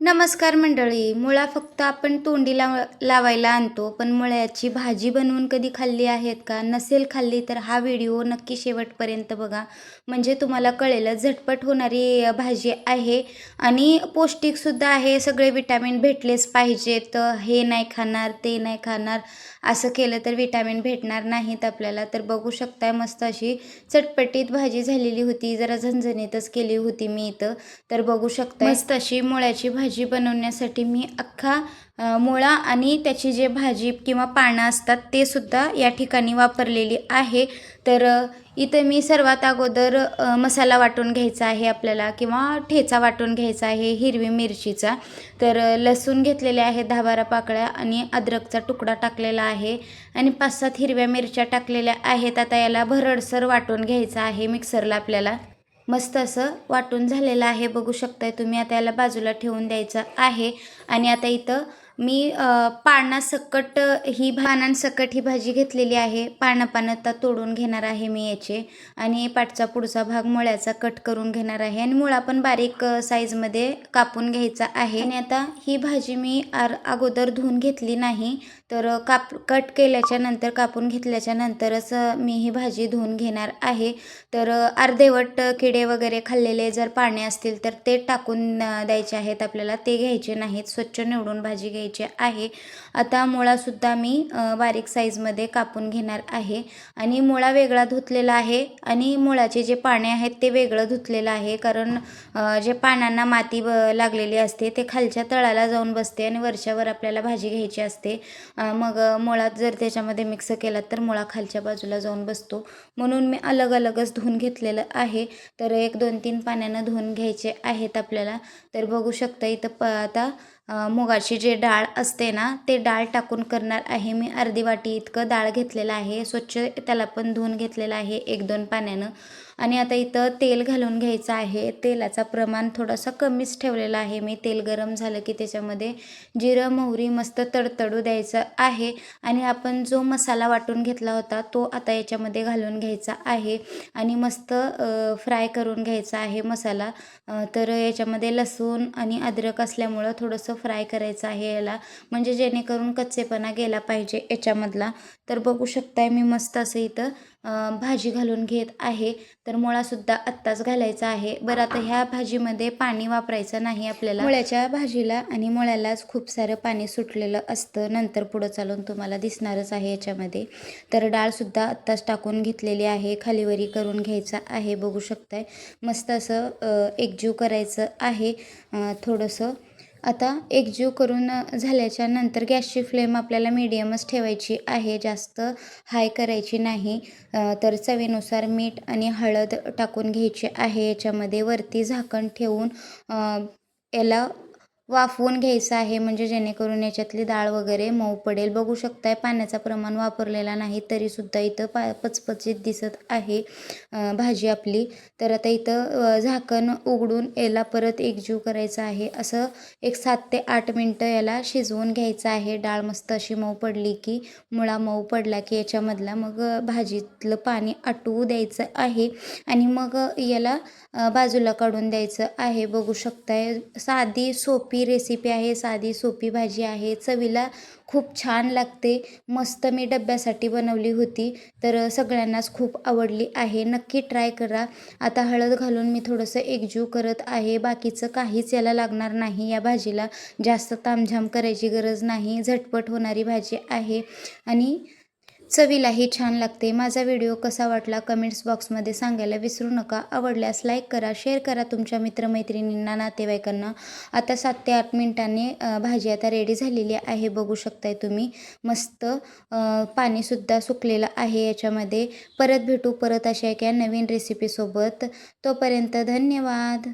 नमस्कार मंडळी मुळा फक्त आपण तोंडी लाव लावायला आणतो पण मुळ्याची भाजी बनवून कधी खाल्ली आहेत का नसेल खाल्ली तर हा व्हिडिओ नक्की शेवटपर्यंत बघा. म्हणजे तुम्हाला कळेल झटपट होणारी भाजी आहे आणि पौष्टिकसुद्धा आहे सगळे विटॅमिन भेटलेच पाहिजेत. हे नाही खाणार ते नाही खाणार असं केलं तर विटॅमिन भेटणार नाहीत आपल्याला. तर बघू शकताय मस्त अशी चटपटीत भाजी झालेली होती जरा झणझणीतच केली होती मी इथं. तर बघू शकता मस्त अशी मुळ्याची भाजी भाजी बनवण्यासाठी मी अख्खा मुळा आणि त्याची जे भाजी किंवा पानं असतात ते सुद्धा या ठिकाणी वापरलेली आहे. तर इथं मी सर्वात अगोदर मसाला वाटून घ्यायचा आहे आपल्याला किंवा ठेचा वाटून घ्यायचा आहे हिरवी मिरचीचा. तर लसूण घेतलेले आहे दहा बारा पाकळ्या आणि अद्रकचा तुकडा टाकलेला आहे आणि पाच सात हिरव्या मिरच्या टाकलेल्या आहेत. आता याला भरडसर वाटून घ्यायचं आहे मिक्सरला आपल्याला. मस्त असं वाटून झालेलं आहे. बघू शकताय तुम्ही. आता याला बाजूला ठेवून द्यायचं आहे. आणि आता इथं मी पानासकट ही पानांसकट ही भाजी घेतलेली आहे. पानं पानं आता तोडून घेणार आहे मी याचे. आणि पाठचा पुढचा भाग मुळ्याचा कट करून घेणार आहे. आणि मुळा पण बारीक साईजमध्ये कापून घ्यायचा आहे. आणि आता ही भाजी मी आर अगोदर धुवून घेतली नाही. तर काप कट केल्याच्यानंतर कापून घेतल्याच्या नंतरच मी ही भाजी धुवून घेणार आहे. तर अर्धेवट किडे वगैरे खाल्लेले जर पाने असतील तर ते टाकून द्यायचे आहेत. आपल्याला ते घ्यायचे नाहीत. स्वच्छ निवडून भाजी घ्यायची आहे. आता मुळासुद्धा मी बारीक साईजमध्ये कापून घेणार आहे. आणि मुळा वेगळा धुतलेला आहे आणि मुळाचे जे पाने आहेत ते वेगळं धुतलेलं आहे. कारण जे पानांना माती ब लागलेली असते ते खालच्या तळाला जाऊन बसते आणि वरच्यावर आपल्याला भाजी घ्यायची असते. मग मुळात जर त्याच्यामध्ये मिक्स केला तर मुळा खालच्या बाजूला जाऊन बसतो. म्हणून मी अलग अलगच धुवून घेतलेलं आहे. तर एक दोन तीन पाण्यानं धुवून घ्यायचे आहेत आपल्याला. तर बघू शकता इथं प आता मुगाची जे डाळ असते ना ते डाळ टाकून करणार आहे मी. अर्धी वाटी इतकं डाळ घेतलेलं आहे. स्वच्छ त्याला पण धुवून घेतलेलं आहे एक दोन पाण्यानं. आणि आता इथं तेल घालून घ्यायचं आहे. तेलाचा प्रमाण थोडासा कमीच ठेवलेला आहे. मी तेल गरम झालं की त्याच्यामध्ये जिरं मोहरी मस्त तडतडू द्यायचं आहे. आणि आपण जो मसाला वाटून घेतला होता तो आता याच्यामध्ये घालून घ्यायचा आहे. आणि मस्त फ्राय करून घ्यायचा आहे मसाला. तर याच्यामध्ये लसूण आणि अद्रक असल्यामुळं थोडंसं फ्राय करायचं आहे याला. म्हणजे जेणेकरून कच्चेपणा गेला पाहिजे याच्यामधला. तर बघू शकताय मी मस्त असं इथं भाजी घालून घेत आहे. तर मुळासुद्धा आत्ताच घालायचा आहे. बरं आता ह्या भाजीमध्ये पाणी वापरायचं नाही आपल्याला. मुळ्याच्या भाजीला आणि मुळ्यालाच खूप सारं पाणी सुटलेलं असतं. नंतर पुढं चालून तुम्हाला दिसणारच आहे याच्यामध्ये. तर डाळसुद्धा आत्ताच टाकून घेतलेली आहे. खालीवरी करून घ्यायचा आहे. बघू शकताय. मस्त असं एकजीव करायचं आहे. थोडंसं आता एकजीव करून झाल्याच्यानंतर गॅसची फ्लेम आपल्याला मीडियमच ठेवायची आहे. जास्त हाय करायची नाही. तर चवीनुसार मीठ आणि हळद टाकून घ्यायची आहे. याच्यामध्ये वरती झाकण ठेवून याला वाफवून घ्यायचं आहे. म्हणजे जेणेकरून याच्यातली डाळ वगैरे मऊ पडेल. बघू शकताय पाण्याचं प्रमाण वापरलेला नाही तरीसुद्धा इथं पा पचपचीत दिसत आहे भाजी आपली. तर आता इथं झाकण उघडून याला परत एकजीव करायचं आहे. असं एक सात ते आठ मिनटं याला शिजवून घ्यायचं आहे. डाळ मस्त अशी मऊ पडली की मुळा मऊ पडला की याच्यामधला मग भाजीतलं पाणी आटवू द्यायचं आहे. आणि मग याला बाजूला काढून द्यायचं आहे. बघू शकताय साधी सोपी रेसिपी आहे साधी सोपी भाजी आहे. चवीला खूप छान लागते. मस्त मी डब्यासाठी बनवली होती. तर सगळ्यांनाच खूप आवडली आहे. नक्की ट्राय करा. आता हळद घालून मी थोडंसं एकजीव करत आहे. बाकीचं काहीच याला लागणार नाही. या भाजीला जास्त तामझाम करायची गरज नाही. झटपट होणारी भाजी आहे. आणि चवीलाही छान लागते. माझा व्हिडिओ कसा वाटला कमेंट्स बॉक्समध्ये सांगायला विसरू नका. आवडल्यास लाईक करा शेअर करा तुमच्या मित्रमैत्रिणींना नातेवाईकांना. आता सात ते आठ मिनिटांनी भाजी आता रेडी झालेली आहे. बघू शकताय तुम्ही. मस्त पाणीसुद्धा सुकलेलं आहे याच्यामध्ये. परत भेटू परत अशा एका नवीन रेसिपीसोबत तोपर्यंत धन्यवाद.